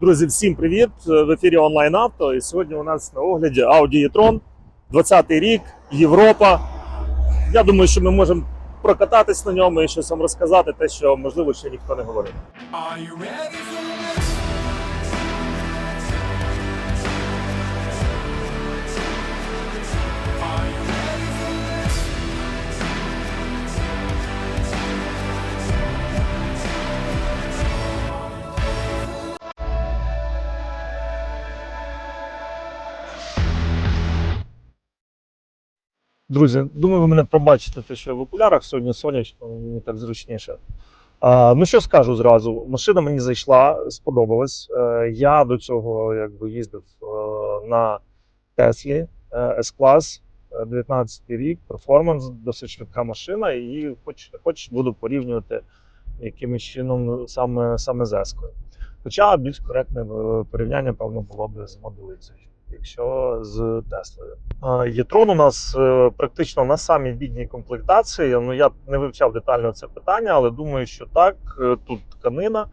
Друзі, всім привіт! В ефірі онлайн авто. І сьогодні у нас на огляді Audi e-tron, 20-й рік, Європа. Я думаю, що ми можемо прокататись на ньому і щось вам розказати, те, що можливо ще ніхто не говорив. Are you ready Друзі, думаю, ви мене пробачите, те, що я в окулярах сьогодні сонячно, мені так зручніше. А, ну що скажу зразу, машина мені зайшла, сподобалась. Е, я до цього якби їздив е, на Теслі е, е, 19 рік, перформанс, досить швидка машина, і хоч, хоч буду порівнювати якимось чином саме, саме з S-кою. Хоча більш коректне порівняння, певно, було б з моделицею, якщо з Теслою. Єтрон у нас е, практично на самій бідній комплектації. Ну я не вивчав детально це питання, але думаю, що так. Е, Тут тканина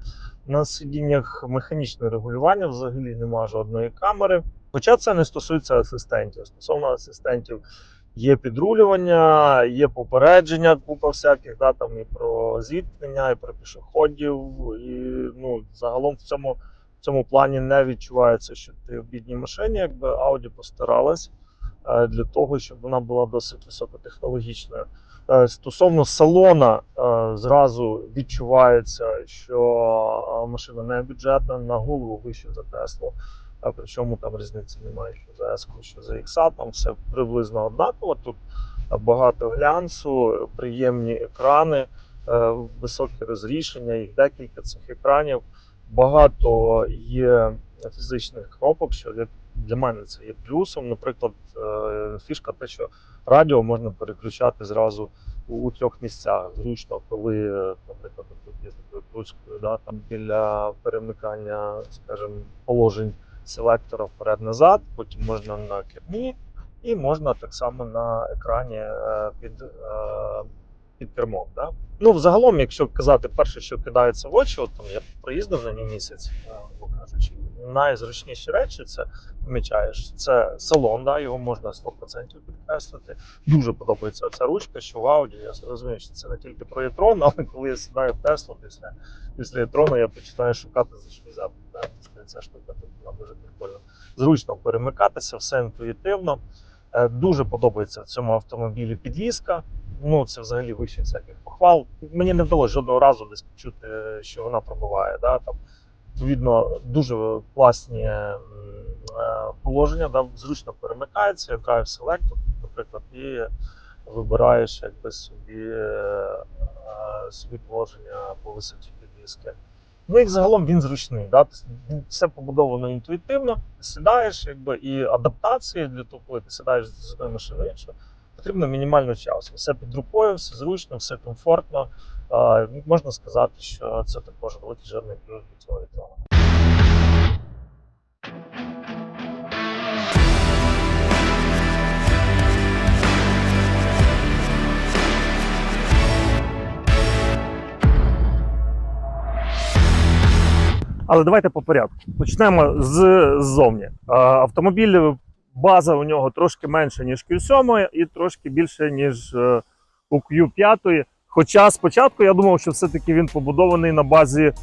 на сидіннях, механічне регулювання, взагалі немає жодної камери. Хоча це не стосується асистентів. Стосовно асистентів є підрулювання, є попередження, купа всяких, да, там і про зіткнення, і про пішоходів. І ну, загалом в цьому, цьому плані не відчувається, що ти в бідній машині, якби Audi постаралась е, для того, щоб вона була досить високотехнологічною. Е, Стосовно салона, е, зразу відчувається, що машина не бюджетна, на голову вище за Теслу. А причому там різниці немає, що за S, що за X, там все приблизно однаково. Тут багато глянцу, приємні екрани, високе розрішення, їх декілька цих екранів. Багато є фізичних кнопок, що для, для мене це є плюсом. Наприклад, е, фішка те, що радіо можна переключати зразу у, трьох місцях. Зручно, коли, е, наприклад, тут є такою кружкою, да, там біля перемикання, скажімо, положень селектора вперед-назад, потім можна на кермі, і можна так само на екрані е, під, під кермом. Да? Ну, взагалом, якщо казати перше, що кидається в очі, от там я проїздив на ній місяць, е, грубо кажучи, найзручніші речі це помічаєш. Це салон, да, його можна 100% підкреслити. Дуже подобається ця ручка, що в Audi. Я розумію, що це не тільки про e-tron, але коли я сідаю в Теслу після, після e-tron, я починаю шукати за що взяти. Ця штука тут вона дуже прикольно. Зручно перемикатися, все інтуїтивно. Е, Дуже подобається в цьому автомобілі підвізка. Ну, це взагалі вище всяких похвал. Мені не вдалося жодного разу десь почути, що вона пробуває. Да? Там, відповідно, дуже класні е, положення, да? зручно перемикається, Drive Select, наприклад, і вибираєш якби собі, е, собі положення по висоті підвіски. Ну і загалом він зручний. Да? Тобто Все побудовано інтуїтивно, ти сідаєш, якби, і адаптації для того, коли ти сідаєш з одної машини в іншу, потрібно мінімально часу. Все під рукою, все зручно, все комфортно. Можна сказати, що це також великий жирний плюс до цього вітрона. Але давайте по порядку. Почнемо з ззовні. Автомобіль, база у нього трошки менша, ніж Q7, і трошки більше, ніж е, у Q5. Хоча спочатку я думав, що все-таки він побудований на базі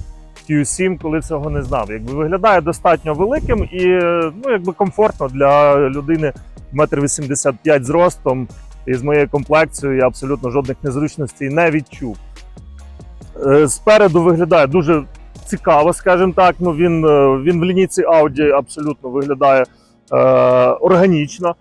Q7, коли цього не знав. Якби виглядає достатньо великим і е, ну, якби комфортно для людини 1,85 м зростом. І з моєю комплекцією я абсолютно жодних незручностей не відчув. Е, Спереду виглядає дуже цікаво, скажімо так. Ну він, він в лінійці Audi абсолютно виглядає органічно.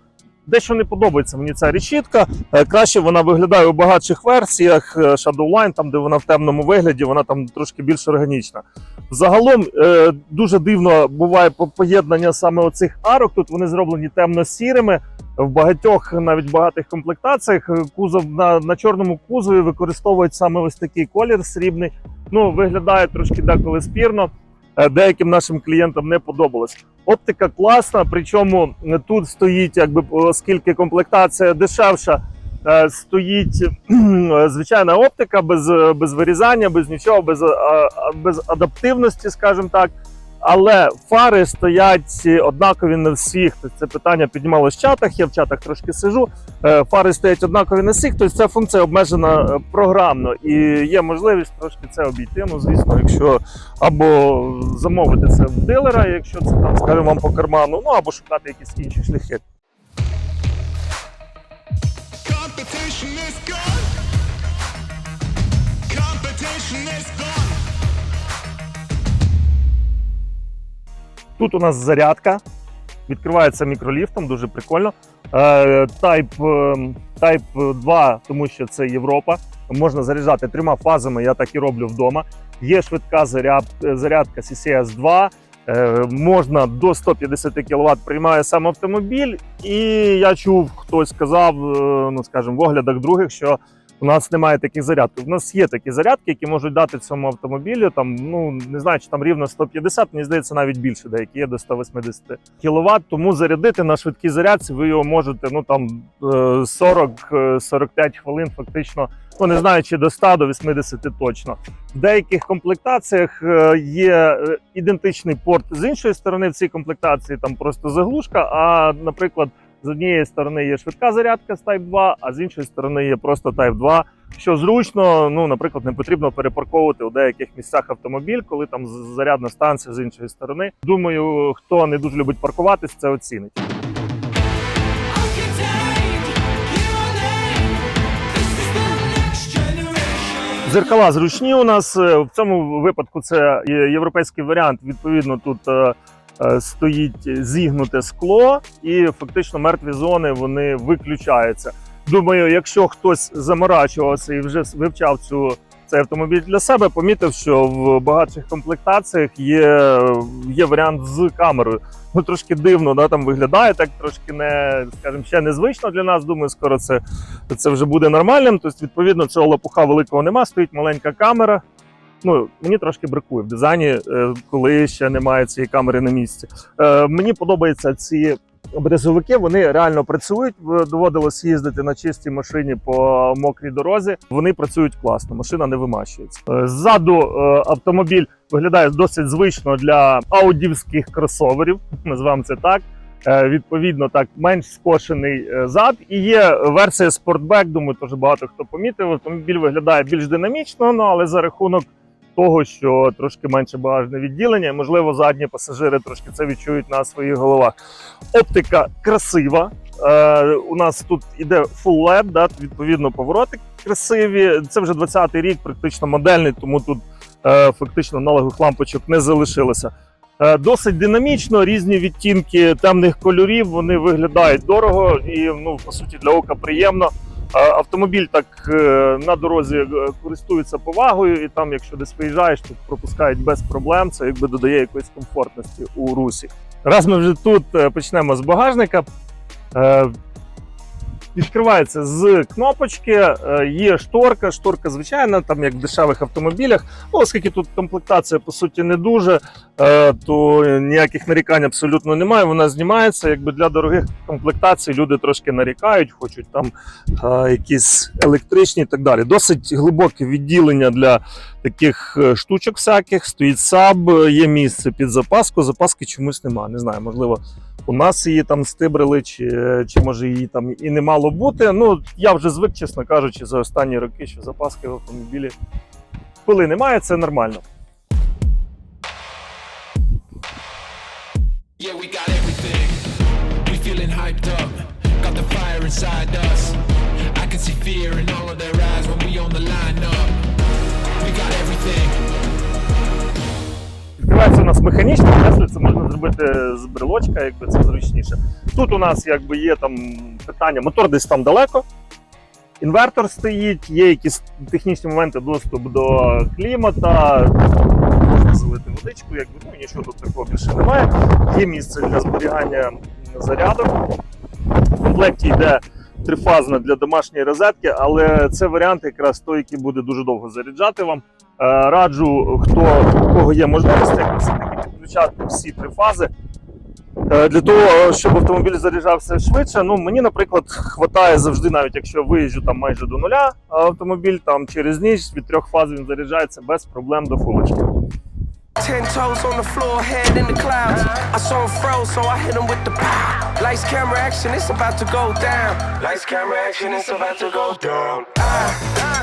Дещо не подобається мені ця решітка. Е, краще вона виглядає у багатших версіях е, Shadowline, там де вона в темному вигляді, вона там трошки більш органічна. Загалом е, дуже дивно буває поєднання саме оцих арок. Тут вони зроблені темно-сірими. В багатьох навіть багатих комплектаціях е, кузов на, на чорному кузові використовують саме ось такий колір срібний. Ну, виглядає трошки деколи спірно. Е, Деяким нашим клієнтам не подобалось. Оптика класна, причому е, тут стоїть, якби оскільки комплектація дешевша, е, стоїть е, звичайна оптика без, без вирізання, без нічого, без, без адаптивності, скажімо так. Але фари стоять однакові на всіх. Тобто це питання піднімалося в чатах. Я в чатах трошки сижу. Е, Фари стоять однакові на всіх. Тобто ця функція обмежена е, програмно і є можливість трошки це обійти. Ну, звісно, якщо або замовити це в дилера, якщо це там, скажімо, вам по карману, ну або шукати якісь інші шляхи. Competition is gone. Competition is gone. Тут у нас зарядка. Відкривається мікроліфтом, дуже прикольно. Е, Type, е, Type 2, тому що це Європа. Можна заряджати трьома фазами, я так і роблю вдома. Є швидка зарядка CCS 2. Е, можна до 150 кВт приймає сам автомобіль. І я чув, хтось сказав, е, ну скажімо, в оглядах других, що у нас немає таких зарядок. У нас є такі зарядки, які можуть дати цьому автомобілю. Там ну не знаю, чи там рівно 150, мені здається, навіть більше, деякі є до 180 кВт. Тому зарядити на швидкій зарядці ви його можете ну там е, 40-45 хвилин, фактично. Ну не знаю, чи до 100, до 80 точно. В деяких комплектаціях е, є е, ідентичний порт з іншої сторони. В цій комплектації там просто заглушка. А, наприклад, з однієї сторони є швидка зарядка з Type 2, а з іншої сторони є просто Type 2, що зручно. Ну, наприклад, не потрібно перепарковувати у деяких місцях автомобіль, коли там зарядна станція з іншої сторони. Думаю, хто не дуже любить паркуватись, це оцінить. Зеркала зручні у нас. Е, В цьому випадку це європейський варіант. Відповідно, тут е, стоїть зігнуте скло, і фактично мертві зони вони виключаються. Думаю, якщо хтось заморачувався і вже вивчав цю цей автомобіль для себе, помітив, що в багатших комплектаціях є, є варіант з камерою. Ну трошки дивно, да, там виглядає так, трошки не, скажімо, ще незвично для нас. Думаю, скоро це це вже буде нормальним. Тобто, відповідно, цього лопуха великого нема, стоїть маленька камера. Ну, мені трошки бракує в дизайні, е, коли ще немає цієї камери на місці. Е, Мені подобаються ці брезовики, вони реально працюють. Доводилось їздити на чистій машині по мокрій дорозі. Вони працюють класно, машина не вимащується. Е, Ззаду автомобіль виглядає досить звично для аудівських кросоверів, називаємо це так. Відповідно, так менш скошений зад. І є версія Sportback, думаю, теж багато хто помітив. Автомобіль виглядає більш динамічно, ну але за рахунок того, що трошки менше багажне відділення, можливо, задні пасажири трошки це відчують на своїх головах. Оптика красива. Е, у нас тут іде Full LED, да, відповідно, повороти красиві. Це вже 20-й рік, практично модельний, тому тут е, фактично аналогових лампочок не залишилося. Е, Досить динамічно, різні відтінки темних кольорів. Вони виглядають дорого і ну по суті для ока приємно. Автомобіль так е, на дорозі е, користується повагою, і там, якщо десь виїжджаєш, то пропускають без проблем. Це якби додає якоїсь комфортності у русі. Раз ми вже тут е, почнемо з багажника. Відкривається з кнопочки, е, є шторка, шторка звичайна, там як в дешевих автомобілях. Ну, оскільки тут комплектація по суті не дуже, е, то ніяких нарікань абсолютно немає. Вона знімається. Якби для дорогих комплектацій люди трошки нарікають, хочуть там е, якісь електричні і так далі. Досить глибоке відділення для таких штучок всяких. Стоїть саб, є місце під запаску. Запаски чомусь немає. Не знаю, можливо. У нас її там стибрили, чи, чи може її там і не мало бути. Ну я вже звик, чесно кажучи, за останні роки, що запаски в автомобілі, коли немає, це нормально. Yeah, we got everything. We feeling hyped up. Got the fire inside us. I can see fear in all of their Відкривається у нас механічно, Тесли це можна зробити з брелочка, якби це зручніше. Тут у нас якби є там питання, мотор десь там далеко. Інвертор стоїть, є якісь технічні моменти, доступ до клімата, можна залити водичку, якби ну нічого тут такого більше немає. Є місце для зберігання зарядок. В комплекті йде трифазна для домашньої розетки, але це варіант якраз той, який буде дуже довго заряджати вам. Е, Раджу, хто у кого є можливість, все-таки підключати всі три фази. Е, Для того, щоб автомобіль заряджався швидше. Ну, мені, наприклад, хватає завжди, навіть якщо виїжджу там майже до нуля, автомобіль там через ніч від трьох фаз він заряджається без проблем до фулочки.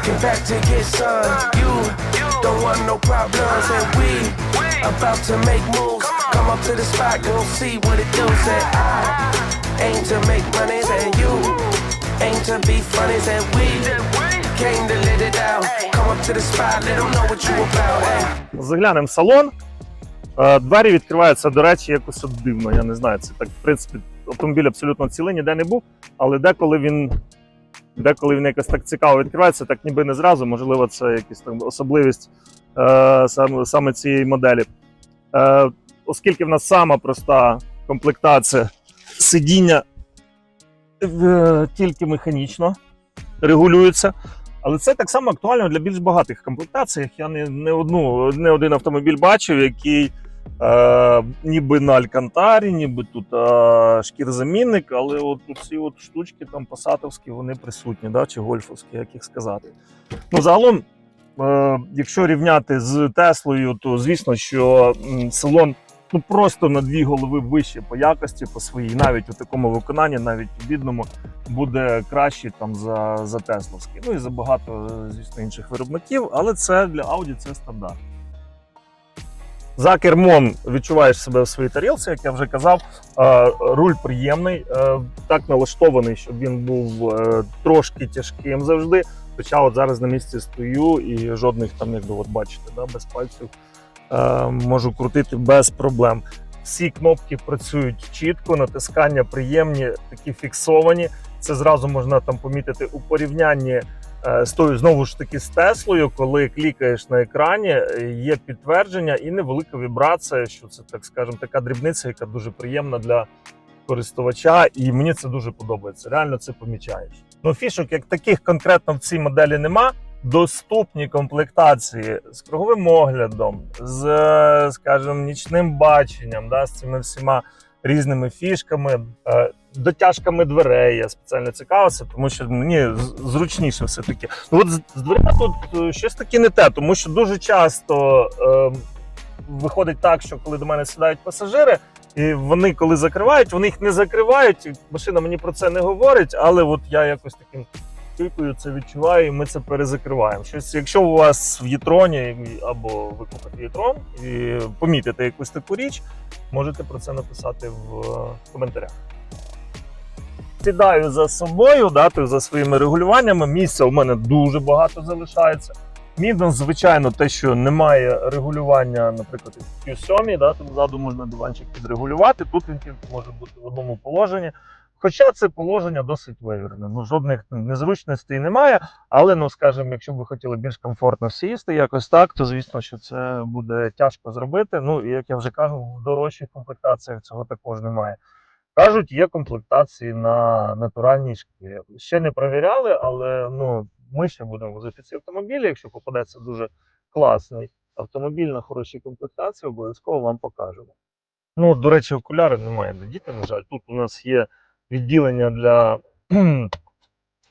ten back to get some. You don't want no problems, and we about to make moves. Come up to the spot, gon' see what it do. Say I aim to make money, and you aim to be funny, and we came to let it out. Come up to the spot, let them know what you about. Hey. Заглянемо в салон. Е, Двері відкриваються, до речі, якось от дивно. Я не знаю. Це так, в принципі, автомобіль абсолютно цілий, ніде не був, але деколи він. Деколи він якось так цікаво відкривається, так ніби не зразу. Можливо, це якась там особливість е, саме, саме цієї моделі. Е, оскільки в нас сама проста комплектація сидіння е, тільки механічно регулюється. Але це так само актуально для більш багатих комплектацій. Я не, не, одну, не один автомобіль бачив, який е, ніби на Алькантарі, ніби тут е, шкірзамінник, але от ці от штучки там пасатовські, вони присутні, да, чи гольфовські, як їх сказати. Ну, загалом, е, якщо рівняти з Теслою, то звісно, що салон ну, просто на дві голови вище по якості, по своїй, навіть у такому виконанні, навіть у бідному, буде кращий там за, за Тесловський. Ну і за багато, е, звісно, інших виробників, але це для Audi це стандарт. За кермом відчуваєш себе в своїй тарілці, як я вже казав. Руль приємний, е, так налаштований, щоб він був е, трошки тяжким завжди. Хоча от зараз на місці стою і жодних там, як ви от бачите, да, без пальців е, можу крутити без проблем. Всі кнопки працюють чітко, натискання приємні, такі фіксовані. Це зразу можна там помітити у порівнянні з тою знову ж таки з Теслою, коли клікаєш на екрані, е, є підтвердження і невелика вібрація, що це так скажемо, така дрібниця, яка дуже приємна для користувача, і мені це дуже подобається. Реально це помічаєш. Ну, фішок як таких конкретно в цій моделі нема. Доступні комплектації з круговим оглядом, з, е, скажімо, нічним баченням, да, з цими всіма різними фішками, е, дотяжками дверей. Я спеціально цікавився, тому що мені зручніше все таки. Ну от з дверима тут е, щось таке не те, тому що дуже часто е, виходить так, що коли до мене сідають пасажири, і вони коли закривають, вони їх не закривають. Машина мені про це не говорить, але от я якось таким чуйкою це відчуваю, і ми це перезакриваємо. Щось, якщо у вас в Єтроні або ви купите Єтрон і помітите якусь таку річ, можете про це написати в е, коментарях. Сідаю за собою, да, за своїми регулюваннями. Місця у мене дуже багато залишається. Мінус, звичайно, те, що немає регулювання, наприклад, в Q7, да, тут ззаду можна диванчик підрегулювати. Тут він тільки може бути в одному положенні. Хоча це положення досить виверне. Ну, жодних незручностей немає. Але, ну скажімо, якщо ви хотіли більш комфортно сісти якось так, то звісно, що це буде тяжко зробити. Ну і як я вже кажу, в дорожчих комплектаціях цього також немає. Кажуть, є комплектації на натуральній шкірі. Ще не перевіряли, але ну, ми ще будемо возити ці автомобілі. Якщо попадеться дуже класний автомобіль на хорошій комплектації, обов'язково вам покажемо. Ну, до речі, окуляри немає для дітей, на жаль. Тут у нас є відділення для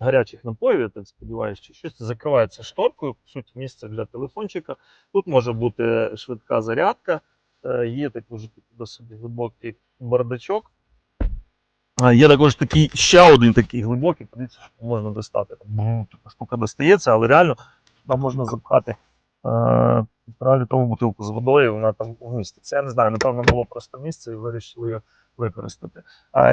гарячих напоїв, я так сподіваюся, чи щось закривається шторкою, по суті, місце для телефончика. Тут може бути швидка зарядка, е, є також досить глибокий бардачок. Є також такий ще один такий глибокий, подивіться, що можна достати. Така штука достається, але реально там можна запхати е, півтора літрову бутилку з водою, вона там вміститься. Я не знаю, напевно, було просто місце і вирішили його використати.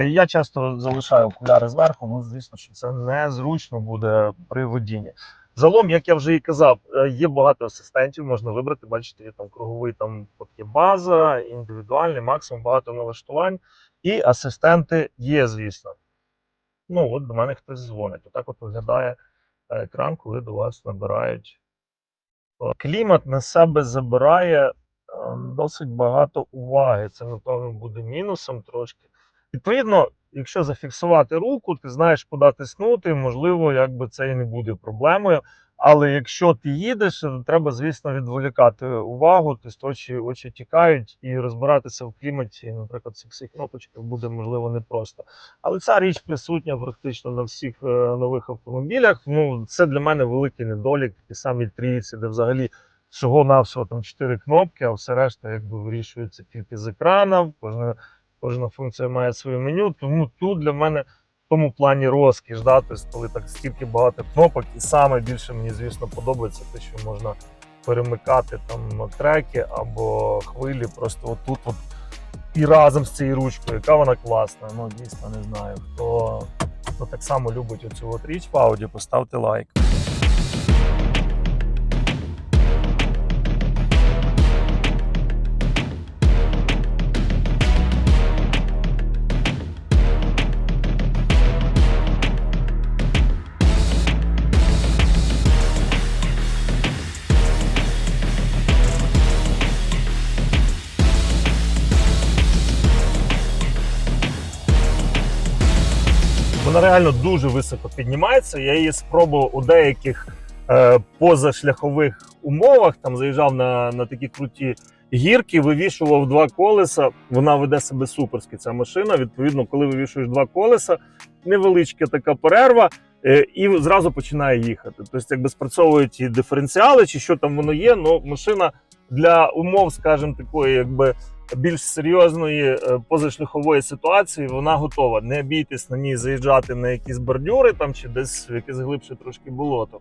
Я часто залишаю окуляри зверху, ну звісно, що це незручно буде при водінні. Загалом, як я вже і казав, е, є багато асистентів, можна вибрати. Бачите, є там круговий там є база, індивідуальний, максимум багато налаштувань. І асистенти є, звісно. Ну, от до мене хтось дзвонить. Отак от виглядає е, екран, коли до вас набирають. Клімат на себе забирає досить багато уваги. Це, напевно, буде мінусом трошки. Відповідно, якщо зафіксувати руку, ти знаєш, куди тиснути, можливо, якби це і не буде проблемою. Але якщо ти їдеш, то треба, звісно, відволікати увагу, тобто очі, тікають, і розбиратися в кліматі, наприклад, цих всіх кнопочках буде можливо непросто. Але ця річ присутня практично на всіх е, нових автомобілях. Ну, це для мене великий недолік, ті самі трійці, де взагалі всього навсього там 4 кнопки, а все решта якби вирішується тільки з екрана. Кожна, кожна функція має своє меню. Тому тут для мене в тому плані розкіш, да? тобто, коли так стільки багато кнопок, і саме більше мені, звісно, подобається те, що можна перемикати там треки або хвилі. Просто отут от і разом з цією ручкою, яка вона класна. Ну дійсно не знаю. Хто, хто так само любить оцю от річ в ауді, поставте лайк. Реально дуже високо піднімається. Я її спробував у деяких е, позашляхових умовах. Там заїжджав на, на такі круті гірки, вивішував два колеса. Вона веде себе суперськи. Ця машина. Відповідно, коли вивішуєш два колеса, невеличка така перерва. е, І зразу починає їхати. Тобто, якби спрацьовують і диференціали, чи що там воно є. Ну машина для умов, скажімо, такої, якби більш серйозної е, позашляхової ситуації вона готова. Не бійтесь на ній заїжджати на якісь бордюри там чи десь в якесь глибше трошки болото.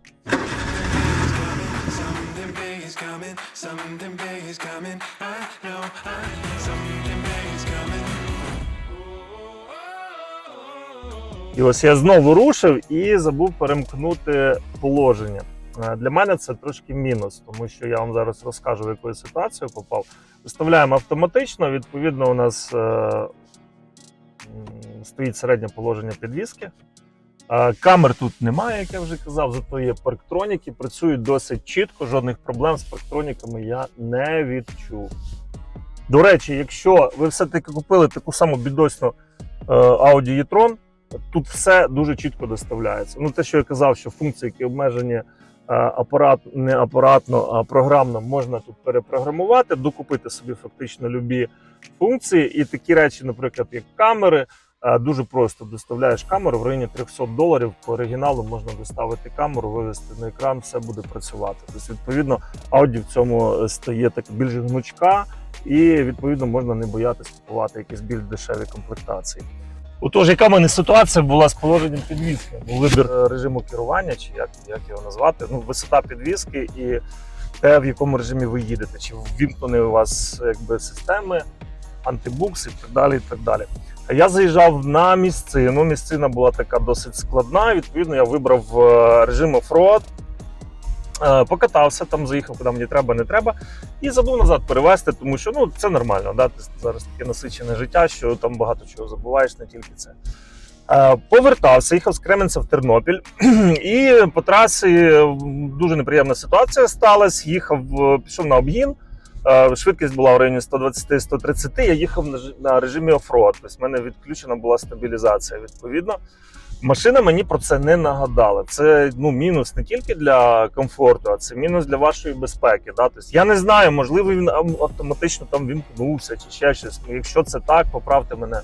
І ось я знову рушив і забув перемкнути положення. Е, Для мене це трошки мінус, тому що я вам зараз розкажу, в яку ситуацію попав. Виставляємо автоматично. Відповідно, у нас е, стоїть середнє положення підвіски. Е, Камер тут немає, як я вже казав, зато є парктроніки, працюють досить чітко, жодних проблем з парктроніками я не відчув. До речі, якщо ви все-таки купили таку саму бідосну е, Audi e-tron, тут все дуже чітко доставляється. Ну, те, що я казав, що функції, які обмежені апарат, не апаратно, а програмно, можна тут перепрограмувати, докупити собі фактично любі функції. І такі речі, наприклад, як камери, е, дуже просто доставляєш камеру в районі 300 доларів. По оригіналу можна доставити камеру, вивести на екран, все буде працювати. Тобто, відповідно, Audi в цьому стає так більш гнучка, і відповідно можна не боятися купувати якісь більш дешеві комплектації. Отож, яка в мене ситуація була з положенням підвіски? Ну, вибір е, режиму керування, чи як, як його назвати, ну, висота підвіски і те, в якому режимі ви їдете, чи ввімкнені у вас якби, системи, антибукс і так далі. І так далі. А Я заїжджав на місцину. Місцина була така досить складна. Відповідно, я вибрав е, режим оффроад, покатався там, заїхав, куди мені треба, не треба, і забув назад перевезти, тому що ну це нормально. Да? Ти зараз таке насичене життя, що там багато чого забуваєш, не тільки це. Е, Повертався, їхав з Кременця в Тернопіль, і по трасі дуже неприємна ситуація сталася. Їхав, е, пішов на обгін. е, Швидкість була в районі 120-130. Я їхав на режимі оффроад. Тобто в мене відключена була стабілізація. Відповідно, машина мені про це не нагадала. Це ну мінус не тільки для комфорту, а це мінус для вашої безпеки. Да? Тобто, я не знаю, можливо, він автоматично там вімкнувся чи ще щось. Ну, Якщо це так, поправте мене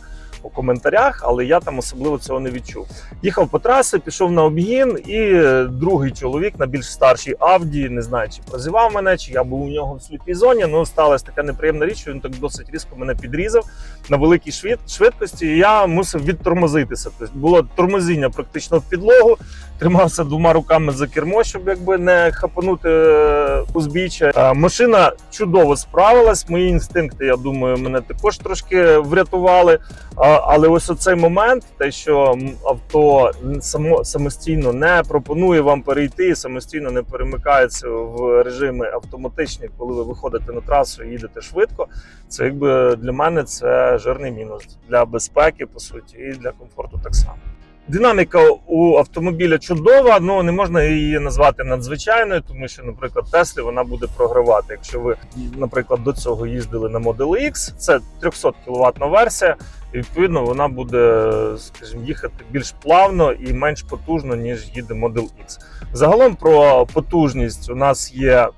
у коментарях, але я там особливо цього не відчув. Їхав по трасі, пішов на обгін, і е, другий чоловік на більш старшій Авді, не знаю, чи прозівав мене, чи я був у нього в сліпій зоні. Ну сталася така неприємна річ, що він так досить різко мене підрізав на великій швид- швидкості. І я мусив відтормозитися. Тобто було тормозіння практично в підлогу. Тримався двома руками за кермо, щоб якби не хапанути е, узбіччя. Машина чудово справилась. Мої інстинкти, я думаю, мене також трошки врятували. Але ось оцей момент, те, що авто само самостійно не пропонує вам перейти, самостійно не перемикається в режими автоматичні, коли ви виходите на трасу і їдете швидко. Це якби для мене це жирний мінус для безпеки, по суті, і для комфорту так само. Динаміка у автомобіля чудова, але не можна її назвати надзвичайною, тому що, наприклад, Теслі вона буде програвати. Якщо ви, наприклад, до цього їздили на Model X, це 300 кВт версія, і відповідно вона буде, скажімо, їхати більш плавно і менш потужно, ніж їде Model X. Загалом про потужність у нас є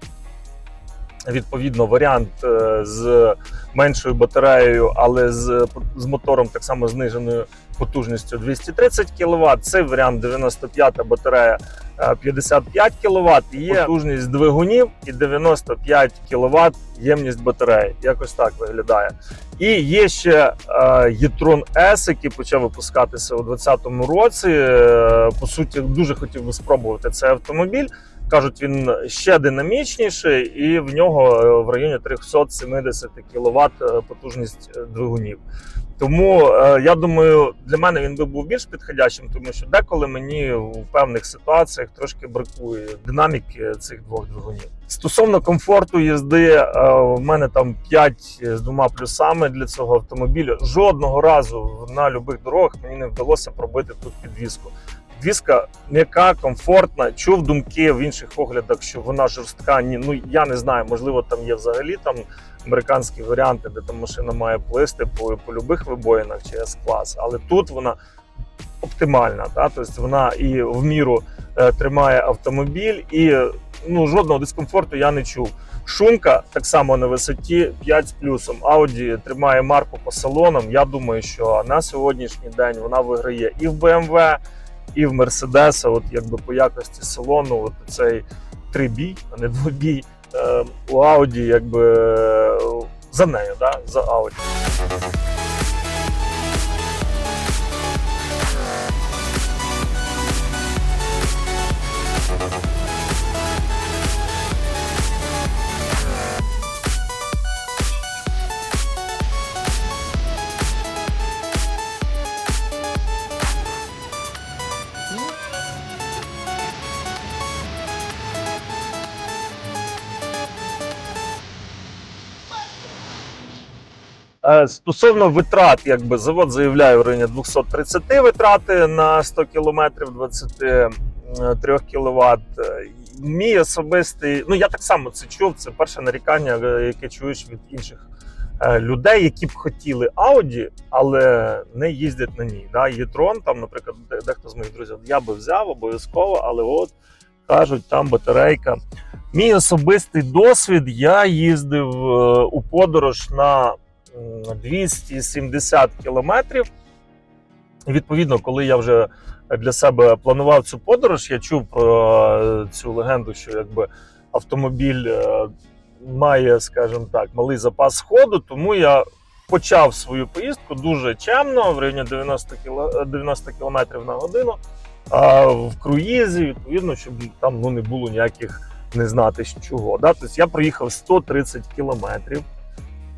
відповідно варіант е, з меншою батареєю, але з, з мотором так само зниженою потужністю 230 кВт. Це варіант 95 батарея е, 55 кВт. Є потужність двигунів і 95 кВт ємність батареї. Якось так виглядає. І є ще е, e-tron S, який почав випускатися у 2020 році. Е, по суті, дуже хотів би спробувати цей автомобіль. Кажуть, він ще динамічніший, і в нього е, в районі 370 кВт потужність е, двигунів. Тому е, я думаю, для мене він би був більш підходящим, тому що деколи мені в певних ситуаціях трошки бракує динаміки цих двох двигунів. Стосовно комфорту їзди, е, в мене там 5 з двома плюсами для цього автомобіля. Жодного разу на любих дорогах мені не вдалося пробити тут підвіску. Підвізка м'яка, комфортна. Чув думки в інших оглядах, що вона жорстка. Ні, ну я не знаю, можливо, там є взагалі там американські варіанти, де там машина має плисти по, по любих вибоїнах чи S-клас, але тут вона оптимальна. Та? Тобто вона і в міру е, тримає автомобіль, і ну, жодного дискомфорту я не чув. Шумка так само на висоті 5 з плюсом. Audi тримає марку по салонам. Я думаю, що на сьогоднішній день вона виграє і в BMW, і в Mercedes. От якби по якості салону, от цей трибій, а не двобій. Е, у Audi якби е, за нею, да? за Audi. Стосовно витрат, якби завод заявляє в районі 230 витрати на 100 км 23 кВт. Мій особистий, ну я так само це чув. Це перше нарікання, е, яке чуєш від інших е, людей, які б хотіли Audi, але не їздять на ній. Да? Є-трон, там, наприклад, дехто з моїх друзів я би взяв обов'язково, але от кажуть, там батарейка. Мій особистий досвід. Я їздив е, у подорож на 270 кілометрів. Відповідно, коли я вже для себе планував цю подорож, я чув про цю легенду, що якби автомобіль е, має, скажімо так, малий запас ходу, тому я почав свою поїздку дуже чемно, в районі 90 кіло- 90 км на годину. А в круїзі, відповідно, щоб там ну, не було ніяких не знати чого. Да? Тобто я проїхав 130 кілометрів.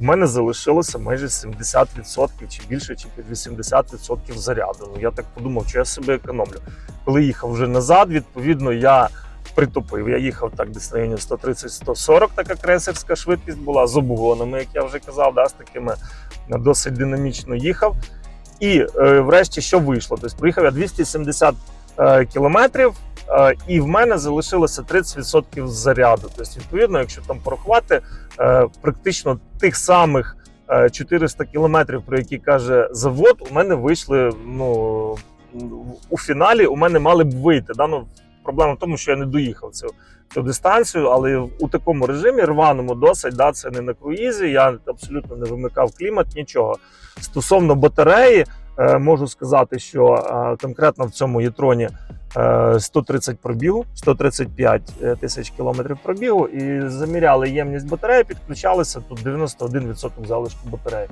У мене залишилося майже 70% чи більше, чи під 80% заряду. Ну я так подумав, що я себе економлю. Коли їхав вже назад, відповідно, я притопив. Я їхав так десь в районі 130-140, така крейсерська швидкість була з обгонами, як я вже казав, да, з такими е, досить динамічно їхав. І е, врешті що вийшло? Тобто проїхав я 270 е, кілометрів, е, і в мене залишилося 30% заряду. Тобто, відповідно, якщо там порахувати, практично тих самих е, 400 кілометрів, про які каже завод, у мене вийшли. Ну у фіналі у мене мали б вийти. Да? Ну, проблема в тому, що я не доїхав цю, цю дистанцію, але у такому режимі рваному досить, да, це не на круїзі. Я абсолютно не вимикав клімат, нічого. Стосовно батареї, е, можу сказати, що е, конкретно в цьому єтроні е, 130 пробігу, 135 тисяч кілометрів пробігу, і заміряли ємність батареї, підключалися тут 91% залишку батареї.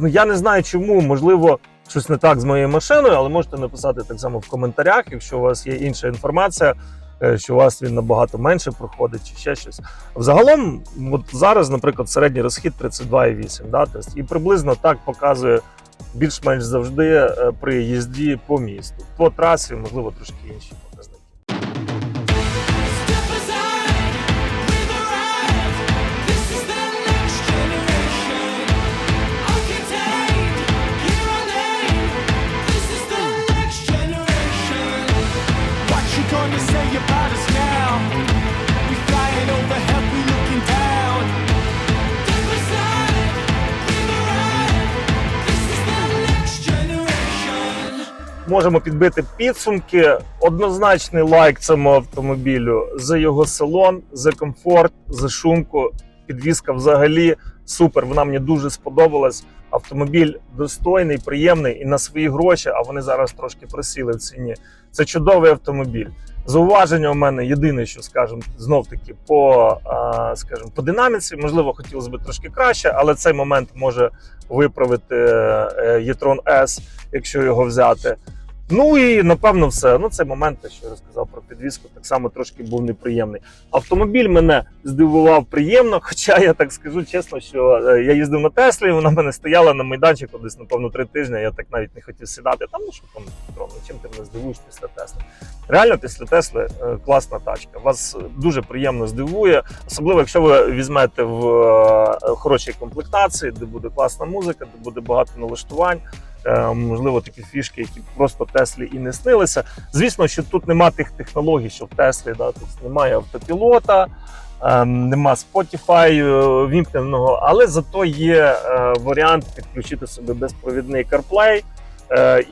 Ну, я не знаю, чому, можливо, щось не так з моєю машиною, але можете написати так само в коментарях, якщо у вас є інша інформація. е, Що у вас він набагато менше проходить, чи ще щось. Взагалом, от зараз, наприклад, середній розхід 32,8, да, тобто, і приблизно так показує більш-менш завжди е, при їзді по місту. По трасі, можливо, трошки інші Можемо підбити підсумки. Однозначний лайк цьому автомобілю за його салон, за комфорт, за шумку Підвізка взагалі супер. Вона мені дуже сподобалась. Автомобіль достойний, приємний і на свої гроші, а вони зараз трошки просіли в ціні. Це чудовий автомобіль. Зауваження у мене єдине, що скажемо, знов таки по, скажімо, по динаміці. Можливо, хотілося б трошки краще, але цей момент може виправити е, e-tron S, якщо його взяти. Ну і напевно все. Ну, цей момент, що я розказав про підвізку, так само трошки був неприємний. Автомобіль мене здивував приємно, хоча я так скажу чесно, що е, я їздив на Теслі, вона мене стояла на майданчику десь, напевно, три тижні. Я так навіть не хотів сідати. Там ну що там Петро, ну чим ти мене здивуєш після Тесли? Реально, після Тесли е, класна тачка. Вас дуже приємно здивує, особливо якщо ви візьмете в е, хорошій комплектації, де буде класна музика, де буде багато налаштувань. Е, Можливо, такі фішки, які просто Теслі і не снилися. Звісно, що тут нема тих технологій, що в Теслі, да, тобто немає автопілота, ем, нема Spotify е, вімкненого, але зато є е, варіант підключити собі безпровідний CarPlay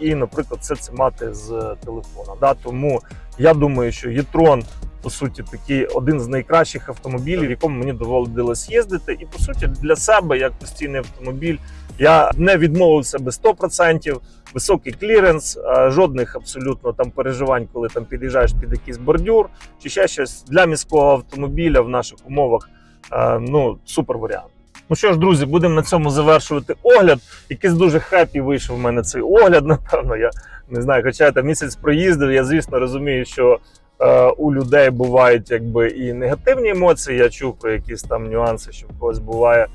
і, наприклад, все це мати з телефона. Да? Тому я думаю, що e-tron по суті, такий один з найкращих автомобілів, в якому мені доводилось їздити. І по суті, для себе, як постійний автомобіль, я не відмовився би 100%, високий кліренс, е, жодних абсолютно там переживань, коли там під'їжджаєш під якийсь бордюр чи ще щось для міського автомобіля в наших умовах. е, Ну, супер варіант. Ну що ж, друзі, будемо на цьому завершувати огляд. Якийсь дуже хеппі вийшов в мене цей огляд. Напевно, я не знаю, хоча я там місяць проїздив. Я звісно розумію, що у людей бувають якби і негативні емоції. Я чув про якісь там нюанси, що в когось буває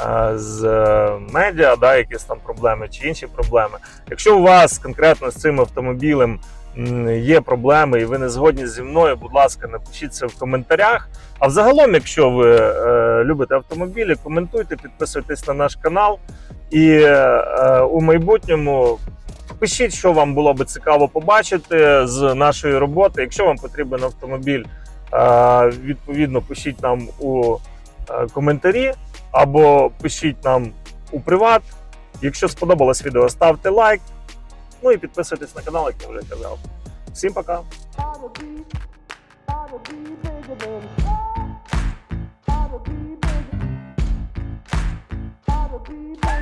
е, з е, медіа, да, якісь там проблеми чи інші проблеми. Якщо у вас конкретно з цим автомобілем є проблеми, і ви не згодні зі мною, будь ласка, напишіть це в коментарях. А взагалом, якщо ви е, любите автомобілі, коментуйте, підписуйтесь на наш канал. І е, у майбутньому пишіть, що вам було би цікаво побачити з нашої роботи. Якщо вам потрібен автомобіль, е, відповідно пишіть нам у е, коментарі або пишіть нам у приват. Якщо сподобалось відео, ставте лайк. Ну і підписуйтесь на канал, як я вже казав. Всім пока! Be,